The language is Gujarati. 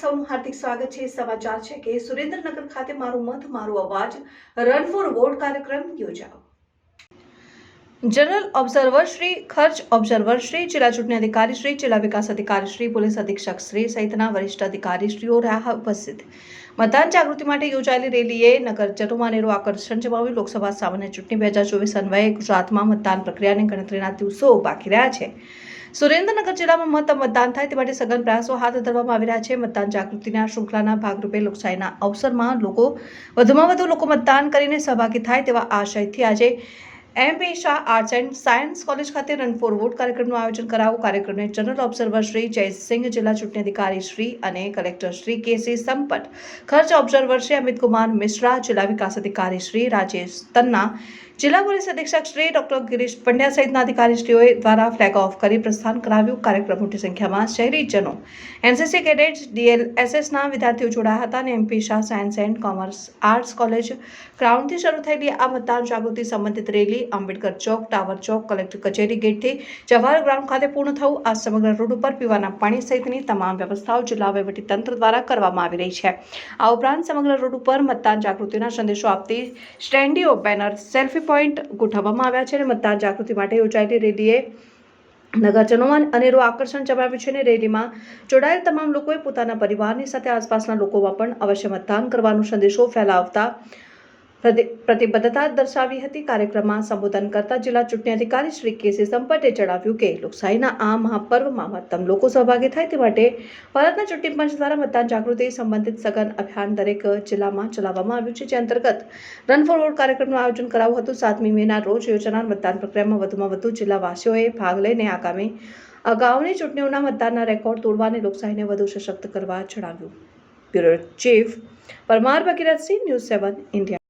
સૌનું હાર્દિક સ્વાગત છે. સમાચાર છે કે સુરેન્દ્રનગર ખાતે મારો મત, મારો અવાજ રન ફોર વોટ કાર્યક્રમ યોજાયો. જનરલ ઓબ્ઝર્વર શ્રી ખર્ચ ઓબ્ઝર્વર શ્રી, જિલ્લા ચૂંટણી અધિકારી શ્રી, જિલ્લા વિકાસ અધિકારી શ્રી, પોલીસ અધિક્ષક શ્રી સહિતના વરિષ્ઠ અધિકારીશ્રીઓ રહ્યા ઉપસ્થિત. મતદાન જાગૃતિ માટે યોજાયેલી રેલીએ નગરજનોમાં અનેરું આકર્ષણ જમાવ્યું. લોકસભા સામાન્ય ચૂંટણી બે હજાર ચોવીસ અન્વયે ગુજરાતમાં મતદાન પ્રક્રિયાની ગણતરીના દિવસો બાકી રહ્યા છે. સુરેન્દ્રનગર જિલ્લામાં મહત્તમ મતદાન થાય તે માટે સઘન પ્રયાસો હાથ ધરવામાં આવી રહ્યા છે. મતદાન જાગૃતિના શૃંખલાના ભાગરૂપે લોકશાહીના અવસરમાં લોકો વધુમાં વધુ લોકો મતદાન કરીને સહભાગી થાય તેવા આશયથી આજે MP Shah arts and science college ખાતે રન ફોર વોટ કાર્યક્રમનું આયોજન કરાવું કાર્યક્રમને જનરલ ઓબ્ઝર્વર શ્રી જયસિંહ, જિલ્લા ચૂંટણી અધિકારી શ્રી અને કલેક્ટર શ્રી કેસી સંપટ ખર્ચ ઓબ્ઝર્વર શ્રી અમિત કુમાર મિશ્રા, જિલ્લા વિકાસ અધિકારી શ્રી રાજેશ તન્ના જિલ્લા પોલીસ અધિક્ષક શ્રી ડોક્ટર ગિરીશ પંડ્યા સહિતના અધિકારીશ્રીઓએ દ્વારા ફ્લેગ ઓફ કરી પ્રસ્થાન કરાવ્યું. કાર્યક્રમ મોટી સંખ્યામાં શહેરીજનો. એનસીસી કેડેટ ડીએલએસએસના વિદ્યાર્થીઓ જોડાયા હતા અને MP Shah science and commerce arts college ગ્રાઉન્ડથી શરૂ થયેલી આ મતદાન જાગૃતિ સંબંધિત રેલી આંબેડકર ચોક, ટાવર ચોક, કલેક્ટર કચેરી ગેટથી જવાહર ગ્રાઉન્ડ ખાતે પૂર્ણ થવું આ સમગ્ર રોડ ઉપર પીવાના પાણી સહિતની તમામ વ્યવસ્થાઓ જિલ્લા તંત્ર દ્વારા કરવામાં આવી રહી છે. આ ઉપરાંત સમગ્ર રોડ ઉપર મતદાન જાગૃતિના સંદેશો આપતી સ્ટેન્ડીઓ બેનર, સેલ્ફી પોઈન્ટ ગોઠવવામાં આવ્યા છે અને મતદાન જાગૃતિ માટે યોજાયેલી રેલીએ નગરજનોમાં અનેરું આકર્ષણ જમાવ્યું છે અને રેલીમાં જોડાયેલ તમામ લોકોએ પોતાના પરિવારની સાથે આસપાસના લોકોમાં પણ અવશ્ય મતદાન કરવાનો સંદેશો ફેલાવતા પ્રતિબદ્ધતા દર્શાવી હતી. કાર્યક્રમમાં સંબોધન કરતા જિલ્લા ચૂંટણી અધિકારી શ્રી કેસી સંપટે જણાવ્યું કે લોકશાહીના આ મહાપર્વમાં મહત્તમ લોકો સહભાગી થાય તે માટે ભારતના ચૂંટણી પંચ દ્વારા મતદાન જાગૃતિ સંબંધિત સઘન અભિયાન દરેક જિલ્લામાં ચલાવવામાં આવ્યું છે. જે અંતર્ગત રન ફોર વોટ કાર્યક્રમનું આયોજન કરાવ્યું હતું. સાતમી મેના રોજ યોજાનાર મતદાન પ્રક્રિયામાં વધુમાં વધુ જિલ્લાવાસીઓએ ભાગ લઈને આગામી અગાઉની ચૂંટણીઓના મતદાનના રેકોર્ડ તોડવા અને લોકશાહીને વધુ સશક્ત કરવા જણાવ્યું. Bureau chief Parmar Bhagirathsinh, news seven India.